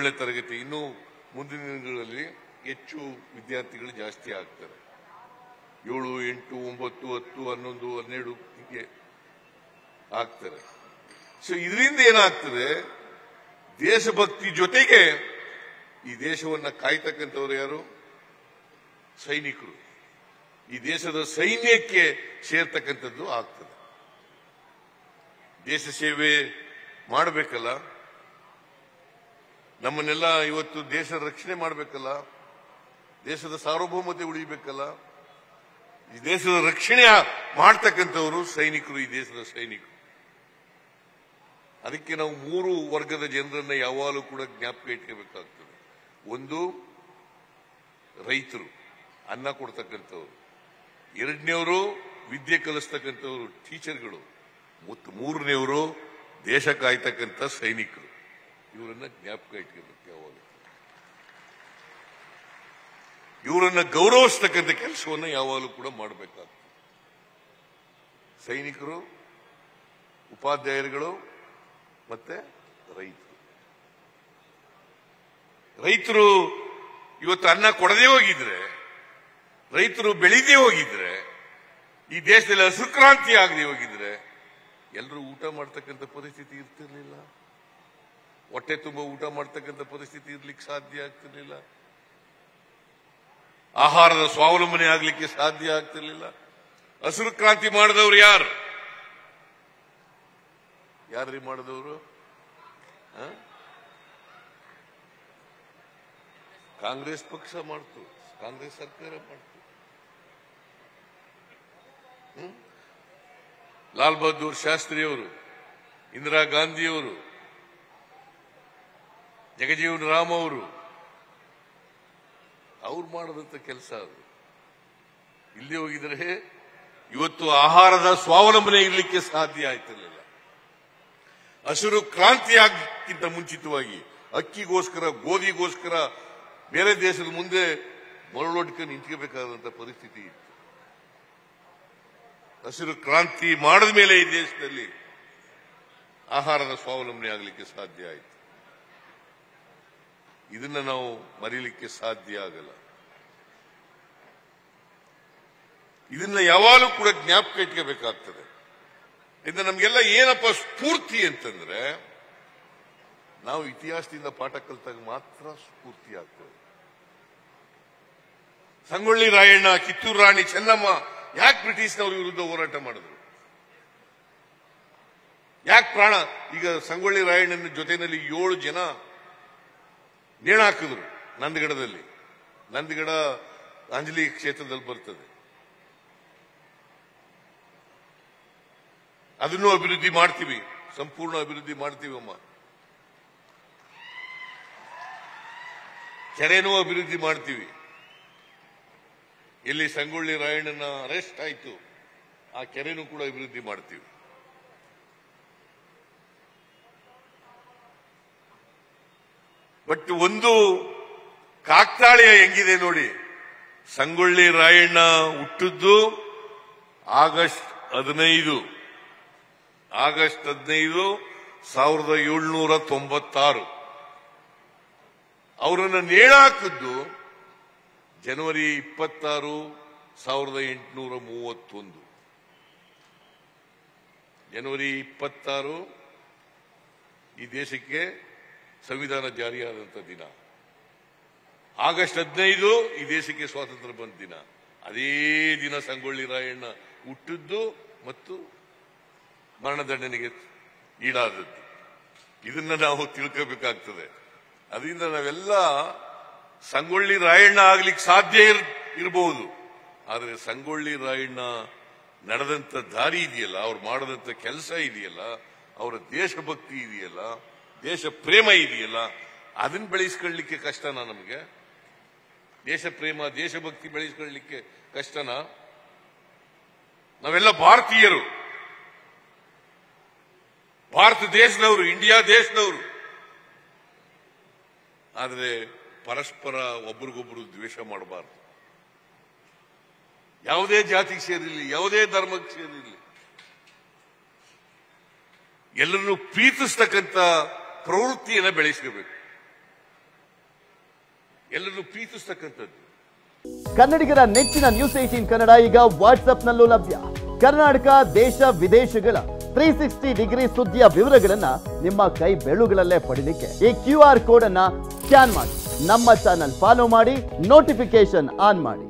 ಏಳನೇ ತರಗತಿ. ಇನ್ನು ಮುಂದಿನ ದಿನಗಳಲ್ಲಿ ಹೆಚ್ಚು ವಿದ್ಯಾರ್ಥಿಗಳು ಜಾಸ್ತಿ ಆಗ್ತಾರೆ. ಏಳು, ಎಂಟು, ಒಂಬತ್ತು, ಹತ್ತು, ಹನ್ನೊಂದು, ಹನ್ನೆರಡು ಹೀಗೆ ಆಗ್ತಾರೆ. ಸೊ ಇದರಿಂದ ಏನಾಗ್ತದೆ? ದೇಶಭಕ್ತಿ ಜೊತೆಗೆ ಈ ದೇಶವನ್ನ ಕಾಯ್ತಕ್ಕಂಥವ್ರು ಯಾರು? ಸೈನಿಕರು. ಈ ದೇಶದ ಸೈನ್ಯಕ್ಕೆ ಸೇರ್ತಕ್ಕಂಥದ್ದು ಆಗ್ತದೆ. ದೇಶ ಸೇವೆ ಮಾಡಬೇಕಲ್ಲ? ನಮ್ಮನ್ನೆಲ್ಲ ಇವತ್ತು ದೇಶ ರಕ್ಷಣೆ ಮಾಡಬೇಕಲ್ಲ, ದೇಶದ ಸಾರ್ವಭೌಮತೆ ಉಳಿಬೇಕಲ್ಲ, ಈ ದೇಶದ ರಕ್ಷಣೆ ಮಾಡ್ತಕ್ಕಂಥವರು ಸೈನಿಕರು, ಈ ದೇಶದ ಸೈನಿಕರು. ಅದಕ್ಕೆ ನಾವು ಮೂರು ವರ್ಗದ ಜನರನ್ನ ಯಾವಾಗಲೂ ಕೂಡ ಜ್ಞಾಪಕ ಇಟ್ಕೋಬೇಕಾಗ್ತದೆ. ಒಂದು, ರೈತರು, ಅನ್ನ ಕೊಡ್ತಕ್ಕಂಥವ್ರು. ಎರಡನೇವರು, ವಿದ್ಯೆ ಕಲಿಸ್ತಕ್ಕಂಥವ್ರು ಟೀಚರ್ಗಳು ಮತ್ತು ಮೂರನೇವರು, ದೇಶ ಕಾಯ್ತಕ್ಕಂಥ ಸೈನಿಕರು. ಇವರನ್ನ ಜ್ಞಾಪಕ ಇಟ್ಕೋಬೇಕು ಯಾವಾಗ? ಇವರನ್ನ ಗೌರವಿಸ್ತಕ್ಕಂಥ ಕೆಲಸವನ್ನ ಯಾವಾಗಲೂ ಕೂಡ ಮಾಡಬೇಕಾಗ್ತದೆ. ಸೈನಿಕರು, ಉಪಾಧ್ಯಾಯರುಗಳು ಮತ್ತೆ ರೈತರು. ರೈತರು ಇವತ್ತು ಅನ್ನ ಕೊಡದೇ ಹೋಗಿದ್ರೆ, ರೈತರು ಬೆಳೀದೇ ಹೋಗಿದ್ರೆ, ಈ ದೇಶದಲ್ಲಿ ಹಸುಕ್ರಾಂತಿ ಆಗದೆ ಹೋಗಿದ್ರೆ, ಎಲ್ಲರೂ ಊಟ ಮಾಡ್ತಕ್ಕಂಥ ಪರಿಸ್ಥಿತಿ ಇರ್ತಿರ್ಲಿಲ್ಲ. ಹೊಟ್ಟೆ ತುಂಬ ಊಟ ಮಾಡ್ತಕ್ಕಂಥ ಪರಿಸ್ಥಿತಿ ಇರ್ಲಿಕ್ಕೆ ಸಾಧ್ಯ ಆಗ್ತಿರ್ಲಿಲ್ಲ. ಆಹಾರದ ಸ್ವಾವಲಂಬನೆ ಆಗ್ಲಿಕ್ಕೆ ಸಾಧ್ಯ ಆಗ್ತಿರ್ಲಿಲ್ಲ. ಹಸಿರು ಕ್ರಾಂತಿ ಮಾಡಿದವರು ಯಾರು? ಯಾರ್ರೀ ಮಾಡಿದವರು? ಕಾಂಗ್ರೆಸ್ ಪಕ್ಷ ಮಾಡ್ತು. ಕಾಂಗ್ರೆಸ್ ಸರ್ಕಾರ ಮಾಡ್ತು? ಲಾಲ್ ಬಹದ್ದೂರ್ ಶಾಸ್ತ್ರಿಯವರು, ಇಂದಿರಾ ಗಾಂಧಿಯವರು ಜಗಜೀವನ್ ರಾಮ್ ಅವರು, ಅವ್ರು ಮಾಡದಂತ ಕೆಲಸ ಅದು. ಇಲ್ಲಿ ಹೋಗಿದ್ರೆ ಇವತ್ತು ಆಹಾರದ ಸ್ವಾವಲಂಬನೆ ಇರಲಿಕ್ಕೆ ಸಾಧ್ಯ ಆಯ್ತಿರಲಿಲ್ಲ. ಹಸಿರು ಕ್ರಾಂತಿ ಆಗಕ್ಕಿಂತ ಮುಂಚಿತವಾಗಿ ಅಕ್ಕಿಗೋಸ್ಕರ, ಗೋಧಿಗೋಸ್ಕರ ಬೇರೆ ದೇಶದ ಮುಂದೆ ಮರಳೊಡ್ಕ ನಿಂತ್ಕೋಬೇಕಾದಂತ ಪರಿಸ್ಥಿತಿ ಇತ್ತು. ಹಸಿರು ಕ್ರಾಂತಿ ಮಾಡಿದ ಮೇಲೆ ಈ ದೇಶದಲ್ಲಿ ಆಹಾರದ ಸ್ವಾವಲಂಬನೆ ಆಗಲಿಕ್ಕೆ ಸಾಧ್ಯ ಆಯಿತು. ಇದನ್ನ ನಾವು ಮರೀಲಿಕ್ಕೆ ಸಾಧ್ಯ ಆಗಲ್ಲ. ಇದನ್ನ ಯಾವಾಗಲೂ ಕೂಡ ಜ್ಞಾಪಕ ಇಟ್ಕೋಬೇಕಾಗ್ತದೆ. ಇದು ನಮ್ಗೆಲ್ಲ ಏನಪ್ಪ ಸ್ಫೂರ್ತಿ ಅಂತಂದ್ರೆ, ನಾವು ಇತಿಹಾಸದಿಂದ ಪಾಠ ಕಲಿತಾಗ ಮಾತ್ರ ಸ್ಫೂರ್ತಿ ಆಗ್ತದೆ. ಸಂಗೊಳ್ಳಿ ರಾಯಣ್ಣ, ಕಿತ್ತೂರು ರಾಣಿ ಚೆನ್ನಮ್ಮ, ಯಾಕೆ ಬ್ರಿಟಿಷ್ನವ್ರ ವಿರುದ್ಧ ಹೋರಾಟ ಮಾಡಿದ್ರು? ಯಾಕೆ ಪ್ರಾಣ? ಈಗ ಸಂಗೊಳ್ಳಿ ರಾಯಣ್ಣನ ಜೊತೆಯಲ್ಲಿ ಏಳು ಜನ ನೇಣ ಹಾಕಿದ್ರು ನಂದಗಡದಲ್ಲಿ. ನಂದಗಡ ಅಂಜಲಿ ಕ್ಷೇತ್ರದಲ್ಲಿ ಬರ್ತದೆ. ಅದನ್ನು ಅಭಿವೃದ್ಧಿ ಮಾಡ್ತೀವಿ. ಸಂಪೂರ್ಣ ಅಭಿವೃದ್ಧಿ ಮಾಡ್ತೀವಿ ಅಮ್ಮ. ಕೆರೆನೂ ಅಭಿವೃದ್ಧಿ ಮಾಡ್ತೀವಿ. ಇಲ್ಲಿ ಸಂಗೊಳ್ಳಿ ರಾಯಣ್ಣನ ಅರೆಸ್ಟ್ ಆಯಿತು. ಆ ಕೆರೆನೂ ಕೂಡ ಅಭಿವೃದ್ಧಿ ಮಾಡ್ತೀವಿ. ಬಟ್ ಒಂದು ಕಾಕ್ತಾಳೀಯ ಹೆಂಗಿದೆ ನೋಡಿ. ಸಂಗೊಳ್ಳಿ ರಾಯಣ್ಣ ಹುಟ್ಟಿದ್ದು ಆಗಸ್ಟ್ ಹದಿನೈದು. ಆಗಸ್ಟ್ ಹದಿನೈದು ಸಾವಿರದ ಏಳ್ನೂರ ತೊಂಬತ್ತಾರು. ಅವರನ್ನು ನೇಣಾಕಿದ್ದು ಜನವರಿ ಇಪ್ಪತ್ತಾರು ಸಾವಿರದ ಎಂಟುನೂರ ಮೂವತ್ತೊಂದು. ಜನವರಿ ಇಪ್ಪತ್ತಾರು ಈ ದೇಶಕ್ಕೆ ಸಂವಿಧಾನ ಜಾರಿಯಾದಂಥ ದಿನ. ಆಗಸ್ಟ್ ಹದಿನೈದು ಈ ದೇಶಕ್ಕೆ ಸ್ವಾತಂತ್ರ್ಯ ಬಂದ ದಿನ. ಅದೇ ದಿನ ಸಂಗೊಳ್ಳಿ ರಾಯಣ್ಣ ಹುಟ್ಟಿದ್ದು ಮತ್ತು ಮರಣದಂಡನೆಗೆ ಈಡಾದದ್ದು. ಇದನ್ನ ನಾವು ತಿಳ್ಕೋಬೇಕಾಗ್ತದೆ. ಅದರಿಂದ ನಾವೆಲ್ಲ ಸಂಗೊಳ್ಳಿ ರಾಯಣ್ಣ ಆಗ್ಲಿಕ್ಕೆ ಸಾಧ್ಯ ಇರ್- ಇರಬಹುದು ಆದರೆ ಸಂಗೊಳ್ಳಿ ರಾಯಣ್ಣ ನಡೆದಂತ ದಾರಿ ಇದೆಯಲ್ಲ, ಅವ್ರು ಮಾಡದಂತ ಕೆಲಸ ಇದೆಯಲ್ಲ, ಅವರ ದೇಶಭಕ್ತಿ ಇದೆಯಲ್ಲ ದೇಶ ಪ್ರೇಮ ಇದೆಯಲ್ಲ, ಅದನ್ನ ಬೆಳೆಸ್ಕೊಳ್ಳಿಕ್ಕೆ ಕಷ್ಟನಾ ನಮಗೆ? ದೇಶ ಪ್ರೇಮ ದೇಶಭಕ್ತಿ ಬೆಳೆಸ್ಕೊಳ್ಳಿಕ್ಕೆ ಕಷ್ಟನಾ? ನಾವೆಲ್ಲ ಭಾರತೀಯರು. ಭಾರತ ದೇಶದವರು, ಇಂಡಿಯಾ ದೇಶದವರು. ಆದರೆ ಪರಸ್ಪರ ಒಬ್ರಿಗೊಬ್ರು ದ್ವೇಷ ಮಾಡಬಾರದು. ಯಾವುದೇ ಜಾತಿಗೆ ಸೇರಿರಲಿ ಯಾವುದೇ ಧರ್ಮಕ್ಕೆ ಸೇರಿರಲಿ ಎಲ್ಲರನ್ನು ಪ್ರೀತಿಸ್ತಕ್ಕಂಥ ಪ್ರವೃತ್ತಿಯನ್ನು ಬೆಳೆಸ್ಕೋಬೇಕು. ಎಲ್ಲರೂ ಪ್ರೀತಿಸ್ತಕ್ಕಂಥದ್ದು. ಕನ್ನಡಿಗರ ನೆಚ್ಚಿನ ನ್ಯೂಸ್ ಏಟೀನ್ ಕನ್ನಡ ಈಗ ವಾಟ್ಸ್ಆಪ್ನಲ್ಲೂ ಲಭ್ಯ. ಕರ್ನಾಟಕ, ದೇಶ, ವಿದೇಶಗಳ ತ್ರೀ ಸಿಕ್ಸ್ಟಿ ಡಿಗ್ರಿ ಸುದ್ದಿಯ ವಿವರಗಳನ್ನ ನಿಮ್ಮ ಕೈ ಬೆಳುಗಳಲ್ಲೇ ಪಡಿಲಿಕ್ಕೆ ಈ ಕ್ಯೂ ಆರ್ ಕೋಡ್ ಅನ್ನ ಸ್ಕ್ಯಾನ್ ಮಾಡಿ. ನಮ್ಮ ಚಾನಲ್ ಫಾಲೋ ಮಾಡಿ ನೋಟಿಫಿಕೇಶನ್ ಆನ್ ಮಾಡಿ.